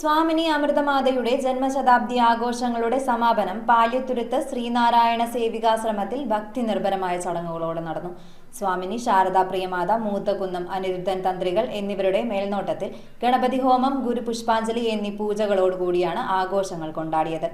സ്വാമിനി അമൃതമാതയുടെ ജന്മശതാബ്ദി ആഘോഷങ്ങളുടെ സമാപനം പാല്യത്തുരുത്ത് ശ്രീനാരായണ സേവികാശ്രമത്തിൽ ഭക്തി നിർഭരമായ ചടങ്ങുകളോടെ നടന്നു. സ്വാമിനി ശാരദാ പ്രിയമാത മൂത്തകുന്നം അനിരുദ്ധൻ തന്ത്രികൾ എന്നിവരുടെ മേൽനോട്ടത്തിൽ ഗണപതി ഹോമം ഗുരുപുഷ്പാഞ്ജലി എന്നീ പൂജകളോടുകൂടിയാണ് ആഘോഷങ്ങൾ കൊണ്ടാടിയത്.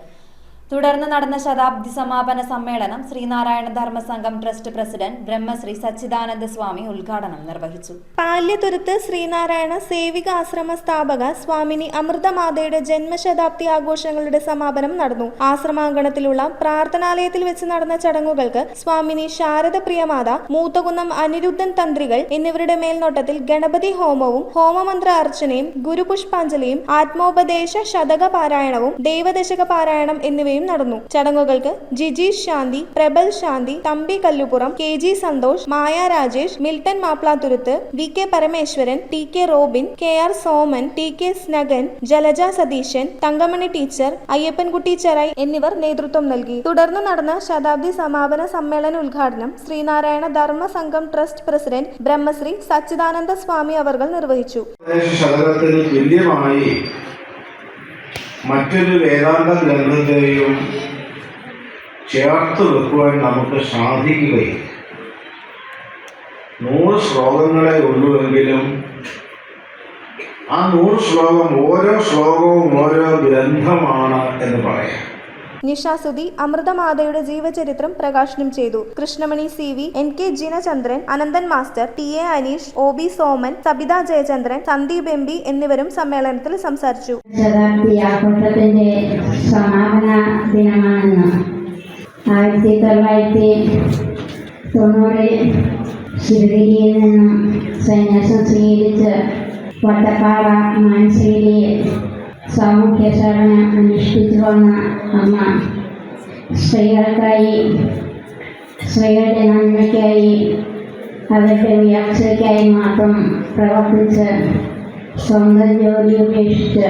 തുടർന്ന് നടന്ന ശതാബ്ദി സമാപന സമ്മേളനം ശ്രീനാരായണ ധർമ്മസംഘം ട്രസ്റ്റ് പ്രസിഡന്റ് ബ്രഹ്മശ്രീ സച്ചിദാനന്ദ സ്വാമി ഉദ്ഘാടനം നിർവഹിച്ചു. പാല്യതുരുത്ത് ശ്രീനാരായണ സേവിക ആശ്രമ സ്ഥാപക സ്വാമിനി അമൃതമാതയുടെ ജന്മശതാബ്ദി ആഘോഷങ്ങളുടെ സമാപനം നടന്നു. ആശ്രമാങ്കണത്തിലുള്ള പ്രാർത്ഥനാലയത്തിൽ വെച്ച് നടന്ന ചടങ്ങുകൾക്ക് സ്വാമിനി ശാരദ പ്രിയമാത മൂത്തകുന്നം അനിരുദ്ധൻ തന്ത്രികൾ എന്നിവരുടെ മേൽനോട്ടത്തിൽ ഗണപതി ഹോമവും ഹോമമന്ത്ര അർച്ചനയും ഗുരുപുഷ്പാഞ്ജലിയും ആത്മോപദേശ ശതക പാരായണവും ദേവദശക പാരായണം എന്നിവയും നടന്നു. ചടങ്ങുകൾക്ക് Jiji Shanthi Prabal Shanthi Thampi Kallupuram K G Santhosh Maya Rajesh Milton Maplathuruthu V K Parameswaran T K Robin K R Soman T K Snagan Jalaja Satheesan Thankamani teacher Ayyappankutty Cherai എന്നിവർ നേതൃത്വം നൽകി. തുടർന്ന് നടന്ന ശതാബ്ദി സമാപന സമ്മേളന ഉദ്ഘാടനം Sreenarayana Dharma Sangham trust president Brahmasree Sachidananda Swami അവർകൾ നിർവഹിച്ചു. മറ്റൊരു വേദാന്ത ഗ്രന്ഥത്തെയും ചേർത്ത് വെക്കുവാൻ നമുക്ക് സാധിക്കുകയില്ല. നൂറ് ശ്ലോകങ്ങളെ ഉള്ളുവെങ്കിലും ആ നൂറ് ശ്ലോകം ഓരോ ശ്ലോകവും ഓരോ ഗ്രന്ഥമാണ് എന്ന് പറയാം. നിഷാസുതി അമൃതമാതയുടെ ജീവചരിത്രം പ്രകാശനം ചെയ്തു. Krishnamani C V N K Jinachandran Ananthan master T A Aneesh O B Soman Sabitha Jayachandran Sandeep M B എന്നിവരും സമ്മേളനത്തിൽ സംസാരിച്ചു. ശിവഗിരിയിൽ നിന്നും സന്യാസം സ്വീകരിച്ച് വട്ടപ്പാറ മാൻശ്ശേരിയിൽ സാമൂഹ്യ സേവനം അനുഷ്ഠിച്ചു വന്ന അമ്മ സ്ത്രീകൾക്കായി സ്ത്രീകളുടെ നന്മയ്ക്കായി അവരുടെ ഉയർച്ചയ്ക്കായി മാത്രം പ്രവർത്തിച്ച് സ്വന്തം ജോലി ഉപേക്ഷിച്ച്